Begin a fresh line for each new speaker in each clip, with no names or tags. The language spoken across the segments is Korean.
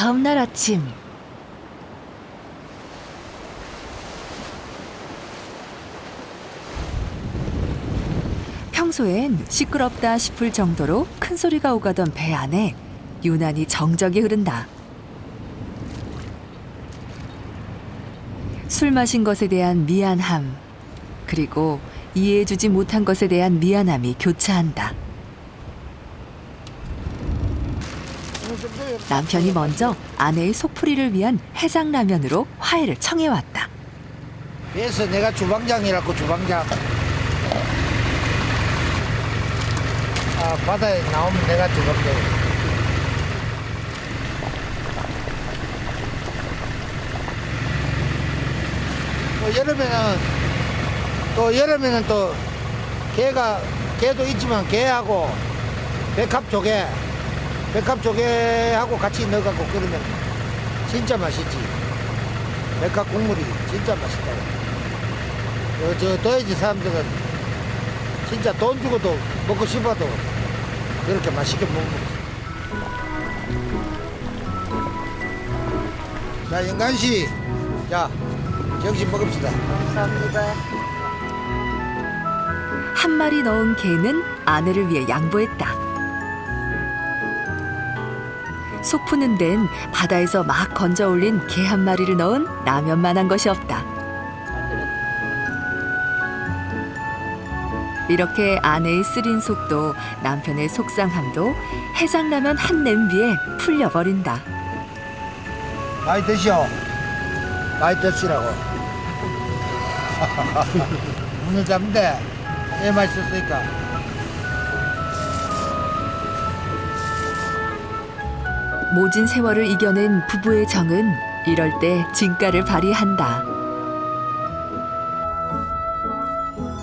다음 날 아침 평소엔 시끄럽다 싶을 정도로 큰 소리가 오가던 배 안에 유난히 정적이 흐른다. 술 마신 것에 대한 미안함 그리고 이해해주지 못한 것에 대한 미안함이 교차한다. 남편이 먼저 아내의 속풀이를 위한 해장라면으로 화해를 청해왔다.
그래서 내가 주방장이라고 주방장. 아 바다에 나오면 내가 주방장. 뭐 여름에는 또 여름에는 또 개가 개도 있지만 개하고 백합 조개 백합 조개하고 같이 넣어갖고 끓이면 진짜 맛있지. 백합 국물이 진짜 맛있다고. 어, 저 도해지 사람들은 진짜 돈 주고도 먹고 싶어도 그렇게 맛있게 못 먹지. 자, 영간 씨. 자, 정신 먹읍시다. 감사합니다.
한 마리 넣은 개는 아내를 위해 양보했다. 속 푸는 데는 바다에서 막 건져 올린 개한 마리를 넣은 라면만한 것이 없다. 이렇게 아내의 쓰린 속도 남편의 속상함도 해장라면 한 냄비에 풀려버린다.
많이 드시오. 많이 드시라고. 오늘 잡는데, 애 맛있었으니까.
모진 세월을 이겨낸 부부의 정은 이럴 때 진가를 발휘한다.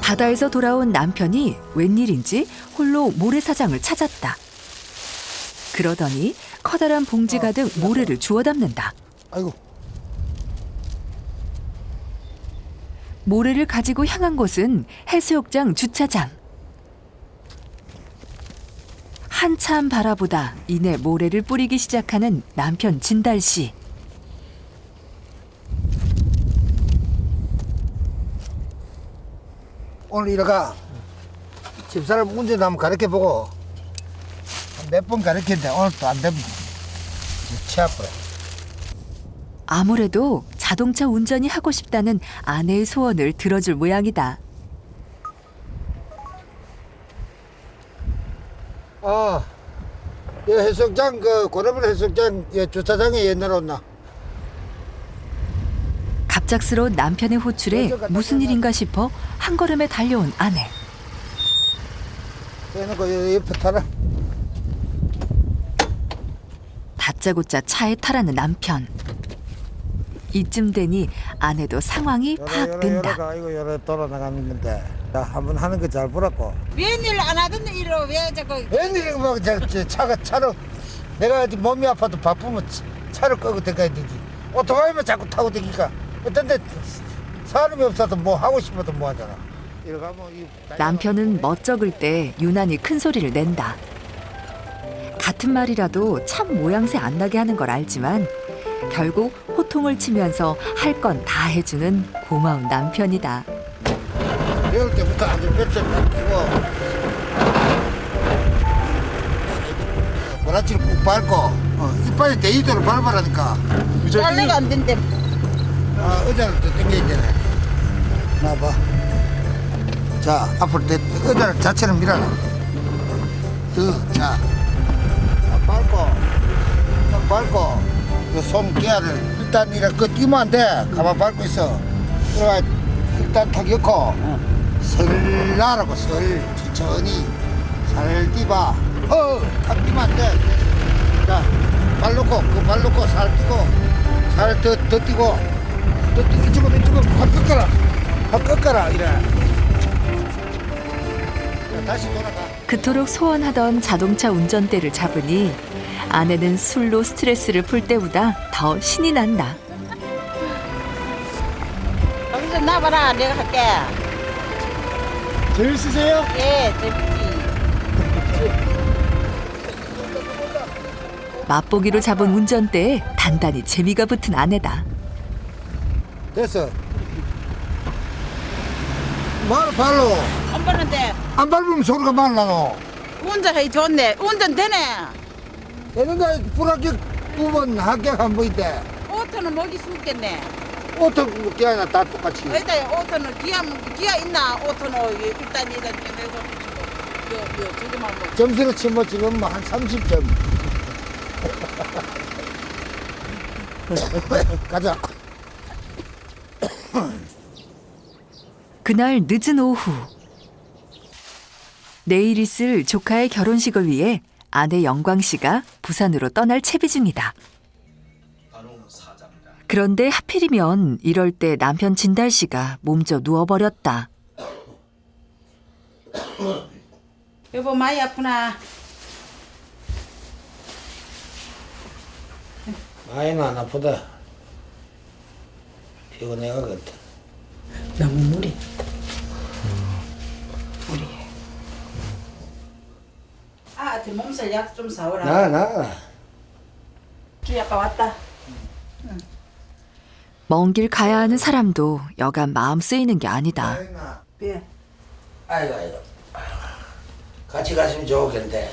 바다에서 돌아온 남편이 웬일인지 홀로 모래사장을 찾았다. 그러더니 커다란 봉지 가득 모래를 주워 담는다.
아이고,
모래를 가지고 향한 곳은 해수욕장 주차장. 한참 바라보다 이내 모래를 뿌리기 시작하는 남편 진달 씨.
오늘 이래가 집사람 운전 한번 가르쳐 보고 몇 번 가르쳤는데 오늘 또안 되면 치 아프래.
아무래도 자동차 운전이 하고 싶다는 아내의 소원을 들어줄 모양이다.
아, 이 해수욕장 그 고래물 해수욕장 이 주차장에 옛날에 온나.
갑작스러운 남편의 호출에 무슨 일인가 싶어 한 걸음에 달려온 아내.
해놓고 여기 옆에 타라.
다짜고짜 차에 타라는 남편. 이쯤 되니 아내도 상황이
요래 요래
파악된다.
요래가 이거 요래 돌아 나가는 건데. 자, 한번 하는 거 잘 보라고.
웬일 안 하던데 이러 왜 자꾸
웬일이 뭐 저, 저 차가 차로 내가 어디 몸이 아파도 바쁘면 차- 차를 끄고 들어가야 되지. 오토바이만 자꾸 타고 다니까 어떤데 사람이 없어도 뭐 하고 싶어도 뭐 하잖아. 이러 가면 이
남편은 멋쩍을 때 유난히 큰 소리를 낸다. 같은 말이라도 참 모양새 안 나게 하는 걸 알지만 결국 호통을 치면서 할 건 다 해주는 고마운 남편이다.
배울 때부터 안전벨트를 딱 끼고. 보라치를 꾹 밟고 어, 이빨에 대이도록 밟아라니까.
빨래가 안 된대.
아, 의자를 또 당겨야 되네. 나봐. 자 앞으로 대, 의자를 자체를 밀어라. 더자. 밟고. 딱 밟고. 그손 기아를 일단 이렇게 그 뛰면 안돼. 가만 밟고 있어. 그래가 일단 탁 엮고 설 나라고 설 천천히 살 뛰봐. 어탁 뛰면 안돼. 자발 놓고 그발 놓고 살 뛰고 살더 더 뛰고 더 뛰고 이쪽으로 이쪽으로 확 꺾어라. 확 꺾어라 이래. 자, 다시 돌아가.
그토록 소원하던 자동차 운전대를 잡으니 아내는 술로 스트레스를 풀 때보다 더 신이 난다.
여기서 나봐라 내가 할게
재밌으세요?
예 재밌지
맛보기로 잡은 운전대에 단단히 재미가 붙은 아내다.
됐어. 말 발로
안 보는데
안 밟으면 소리가 말라노.
운전하기 좋네. 운전 되네.
되는가 불합격 두번 합격한 뭐 있대.
오토는 먹이 숨겠네.
게 아니라 다 똑같이.
일단 오토는 기아 기아 있나? 오토는 일단 일단 내고 요요 뭐.
점수를 치면 지금 뭐 한 30점. 가자.
그날 늦은 오후 내일 있을 조카의 결혼식을 위해 아내 영광 씨가 부산으로 떠날 채비 중이다. 그런데 하필이면 이럴 때 남편 진달 씨가 몸져 누워버렸다.
여보 많이 아프나?
많이는 안 아프다. 피곤해가겠다.
너무 무리. 아, 저 몸살 약 좀 사오라.
나, 나.
주희 아빠 왔다.
먼 길 가야 하는 사람도 여간 마음 쓰이는 게 아니다.
예.
아이고, 아이고. 같이 갔으면 좋겠는데.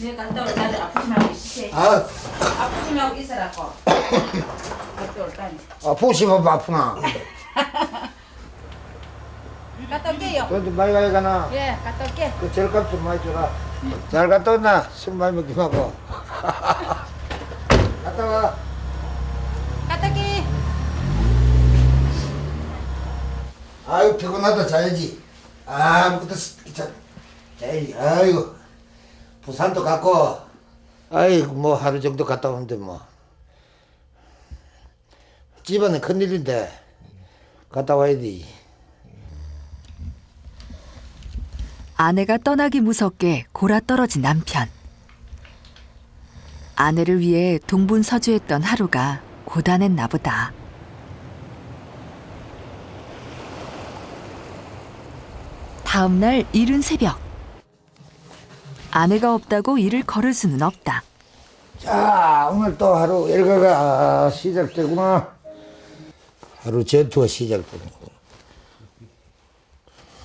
내가 갔다 올 때는 아프지 말고 있으세.
아,
아프지 말고 있으라고. 갔다 올 때는.
아프시면 아프나.
갔다 올게요.
돈좀 많이 가야 가나.
예, 갔다 올게.
그 절값 좀 많이 줘라. 잘 갔다 왔나? 술 많이 먹지 말고. 갔다 와.
갔다 올게.
아유, 피곤하다 자야지. 아무것도. 자야지. 아이고. 부산도 갔고. 아이고, 뭐 하루 정도 갔다 오는데 뭐. 집안은 큰일인데. 갔다 와야 돼.
아내가 떠나기 무섭게 골아 떨어진 남편. 아내를 위해 동분서주했던 하루가 고단했나 보다. 다음 날 이른 새벽. 아내가 없다고 일을 걸을 수는 없다.
자, 오늘 또 하루 일과가 시작되구나. 하루 전투가 시작되는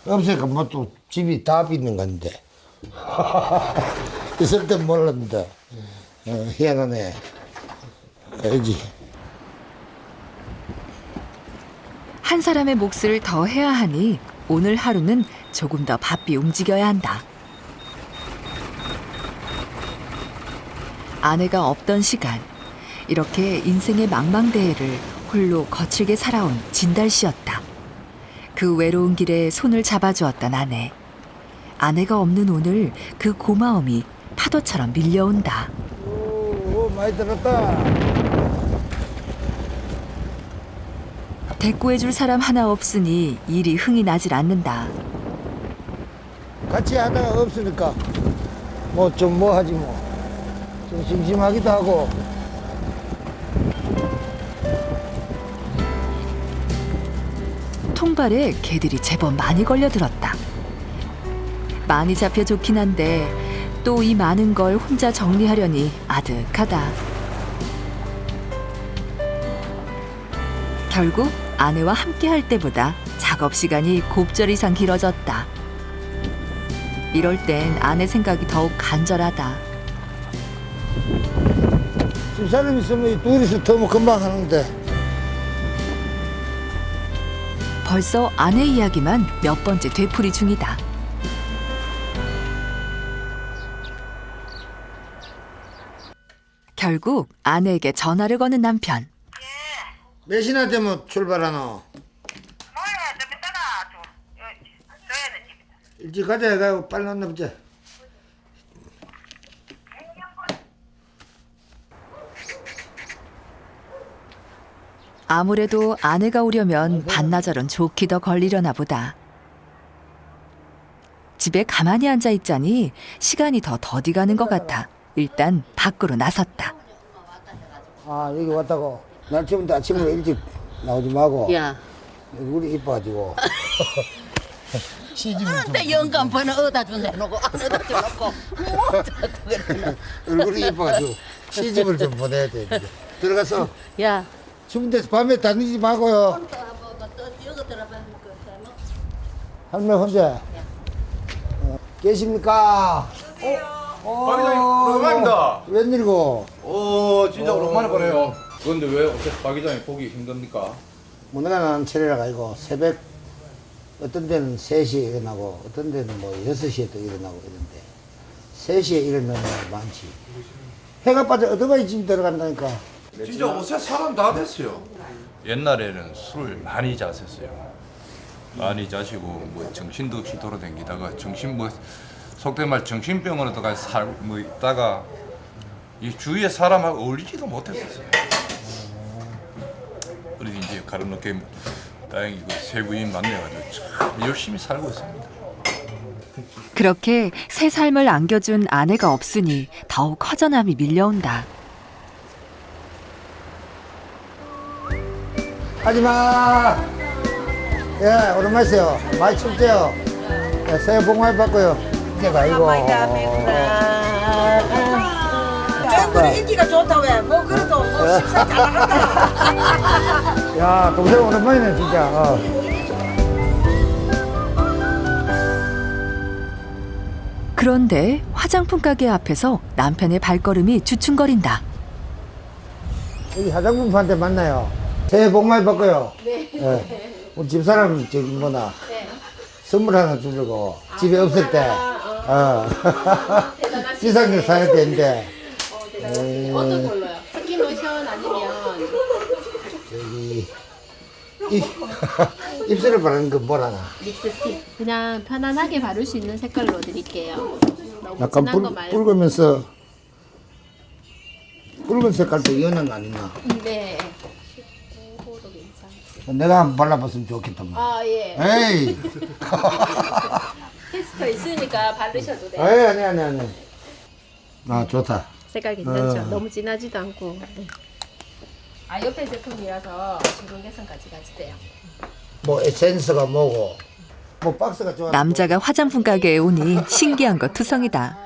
거. 없으니까 뭐또 집이 다 빚는 건데. 있을 땐 몰랐는데. 어, 희한하네. 알지.
한 사람의 몫을 더 해야 하니 오늘 하루는 조금 더 바삐 움직여야 한다. 아내가 없던 시간, 이렇게 인생의 망망대해를 홀로 거칠게 살아온 진달 씨였다. 그 외로운 길에 손을 잡아주었던 아내. 아내가 없는 오늘 그 고마움이 파도처럼 밀려온다.
오, 오, 많이 들었다.
대꾸해줄 사람 하나 없으니 일이 흥이 나질 않는다.
같이 하다가 없으니까 뭐 좀 뭐 하지 뭐. 좀 심심하기도 하고.
통발에 개들이 제법 많이 걸려들었다. 많이 잡혀 좋긴 한데 또 이 많은 걸 혼자 정리하려니 아득하다. 결국 아내와 함께 할 때보다 작업 시간이 곱절 이상 길어졌다. 이럴 땐 아내 생각이 더욱 간절하다.
집 사람 있으면 둘이서 터면 금방 하는데.
벌써 아내 이야기만 몇 번째 되풀이 중이다. 결국 아내에게 전화를 거는 남편.
몇 시나 되면 출발하노?
뭐야 좀 이따가 좀 어, 줘야 돼.
일찍 가자 해가 빨리 만나 보자.
아무래도 아내가 오려면 반나절은 좋게 더 걸리려나 보다. 집에 가만히 앉아 있자니 시간이 더 더디 가는 것 같아. 일단 밖으로 나섰다.
아 여기 왔다고. 날 지금부터 아침에 일찍 나오지 말고.
야,
우리 이뻐가지고.
근데 영감 번호 얻어 준다 놓고 안 얻어 줘놓고 뭐 자꾸 그러나
얼굴이 예뻐가지고 시집을 좀 보내야 돼. 이제. 들어가서
야
추운 데서 밤에 다니지 말고요. 할머니 혼자 어, 계십니까?
박이장님 오랜만입니다.
웬일이고?
오 진짜 오랜만에 보네요. 그런데 왜 어째 박이장님 보기 힘듭니까?
문화가는 체리라가 아니고 새벽 어떤 데는 3시에 일어나고 어떤 데는 뭐 6시에 또 일어나고 이런데 3시에 일어나는 날 많지 해가 빠져 어디가 집 들어간다니까
진짜 옷에 사람 다 됐어요. 옛날에는 술을 많이 자셨어요. 많이 자시고 뭐 정신도 없이 돌아다니다가 정신 뭐 속된 말 정신병으로 들어가 살뭐 있다가 이 주위에 사람하고 어울리지도 못했었어요. 그래도 이제 가로놓게 다행히 그 세부인 만나가지고 참 열심히 살고 있습니다.
그렇게 새 삶을 안겨준 아내가 없으니 더욱 허전함이 밀려온다.
하지마! 예 오랜만이세요. 많이 춥죠 예, 새해 복 많이 받고요. 이제가 아이고
얼굴이 인기가 좋다 왜 뭐 그래도 뭐 식사 잘 나간다.
야 동생 오랜만이네 진짜. 어.
그런데 화장품 가게 앞에서 남편의 발걸음이 주춤거린다.
여기 화장품한테 만나요? 새해 복 많이 받고요. 네. 우리 집사람 저기 뭐나. 선물 하나 주려고. 집에 없을 때. 어. 비상금 사야 되는데. 음,
어떤 걸로요? 스킨 로션 아니면
저기 입, 입술을 바르는 거 뭐라나
립스틱 그냥 편안하게 바를 수 있는 색깔로 드릴게요. 너무
약간
진한 거
붉,
말고.
붉으면서 붉은 색깔도 연한 거 아니나
네. 그거도 괜찮고.
내가 한번 발라봤으면 좋겠다만
아 예.
에이
테스터 있으니까 바르셔도 돼요.
에이 아니 아니 아니 아 좋다
색깔 괜찮죠?
어.
너무 진하지도 않고. 네. 아 옆에 제품이라서 주름 개선까지 같이 돼요.
뭐 에센스가 뭐고 뭐 박스가 좋아
남자가 화장품 가게에 오니 신기한 것 투성이다.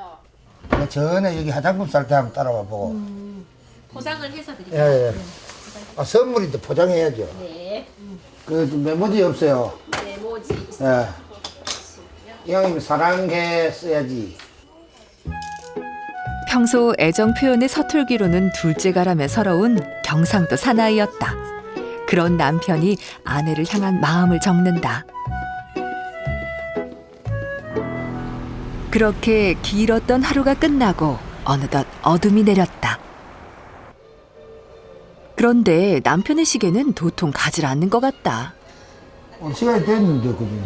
뭐 전에 여기 화장품 살 때 한번 따라와 보고
포장을 해서 드릴게요.
예, 예. 아, 선물인데 포장해야죠
네.
그 메모지 없어요
네모지
예. 이왕이면 사랑해 써야지
평소 애정 표현의 서툴기로는 둘째가라며 서러운 경상도 사나이였다. 그런 남편이 아내를 향한 마음을 적는다. 그렇게 길었던 하루가 끝나고 어느덧 어둠이 내렸다. 그런데 남편의 시계는 도통 가질 않는 것 같다.
어, 시간이 됐는데 그지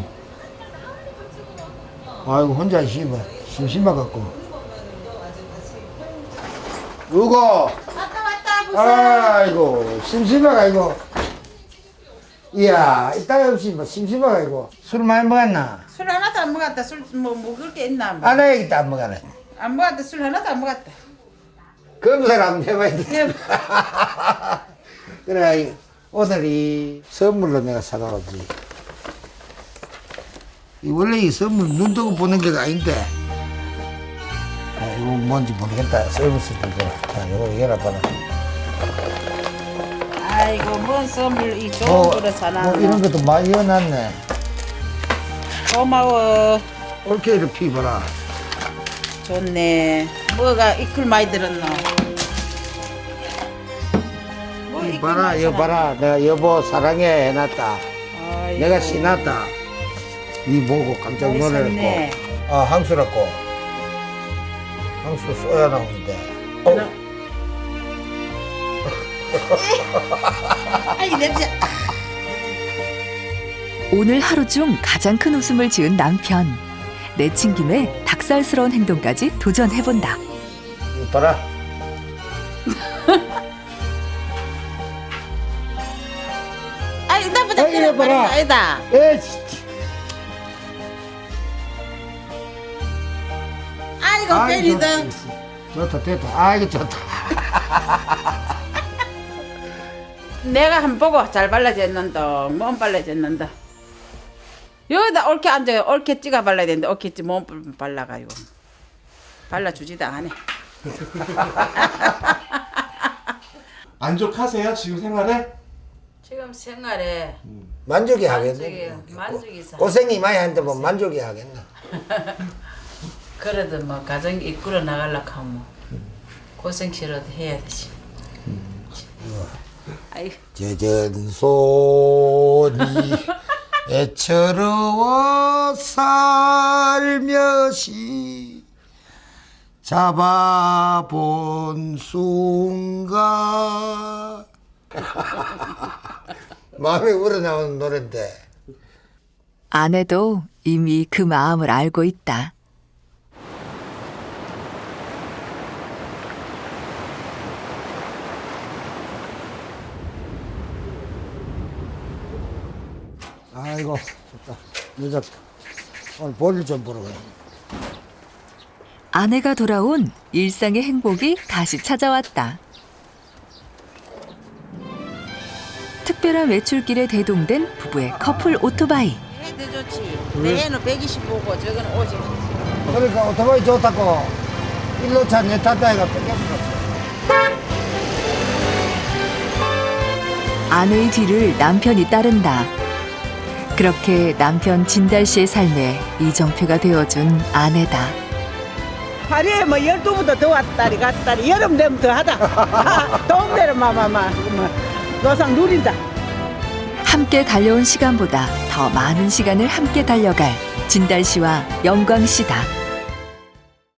아이고 혼자 심어 심심해 갖고 누구?
왔다 왔다
아이고 심심해가지고 이야 이따가 없이 뭐 심심해가지고 술 많이 먹었나?
술 하나도 안 먹었다. 술뭐 먹을 게 있나 뭐.
안 해야겠다 안 먹었네.
안 먹었다. 술 하나도 안 먹었다.
검사를 한번 해봐야 돼.
예.
그래 오늘이 선물로 내가 사가왔지 이 원래 이 선물 눈 뜨고 보는 게 아닌데. 아, 이거 뭔지 모르겠다. 서비스도 자 이거 열어봐라.
아이고 뭔 선물 이 좋은
뭐,
거를 사나.
뭐 이런 것도 많이 해놨네.
고마워.
올케이를 피봐라.
좋네. 뭐가 이끌 많이 들었노? 뭐 이끌
봐라 이거
들었노?
봐라. 내가 여보 사랑해 해놨다.
아이고.
내가 신났다. 이 보고 깜짝 놀랐고. 아 항수라고 항수 쏘야 나오는데 어?
아이 냄새
오늘 하루 중 가장 큰 웃음을 지은 남편. 내친 김에 닭살스러운 행동까지 도전해본다.
이거 봐라
아이 나보다
아이,
그런 말이
봐라.
아니다
에 진짜.
이고
아이,
괜히다
좋- 좋다 됐다 아이고 좋다
내가 한 보고 잘 발라졌는다 못 발라졌는다 여기다 옳게 앉아요. 옳게 찍어 발라야 되는데 옳게 찍- 못 발라가지고 발라주지도 않네.
만족하세요 지금 생활에?
지금 생활에
만족이 하겠네.
만족이 만족이 사.
고생이 많이 하는데 뭐 만족이 하겠나.
그래도 뭐 가정 이끌어 나가려고 하면 뭐 고생 싫어도 해야 되지. 아이
젖은 손이 애처로워 살며시 잡아본 순간 마음이 우러나오는 노래인데
아내도 이미 그 마음을 알고 있다.
아이고 좋다 늦었다 오늘 볼일 좀 보러 가야
아내가 돌아온 일상의 행복이 다시 찾아왔다. 특별한 외출길에 대동된 부부의 커플 오토바이.
해도 좋지. 내 애는 125고 저건 50.
그러니까 오토바이 좋다고 일로 차내 탔다 해가 뺏겨버렸어
아내의 뒤를 남편이 따른다. 그렇게 남편 진달 씨의 삶에 이정표가 되어준 아내다.
하루에 뭐 열두 부터 더 왔다리 갔다리 여름 되면 더 하다 더운 데는 마마마 뭐 노상 누린다
함께 달려온 시간보다 더 많은 시간을 함께 달려갈 진달 씨와 영광 씨다.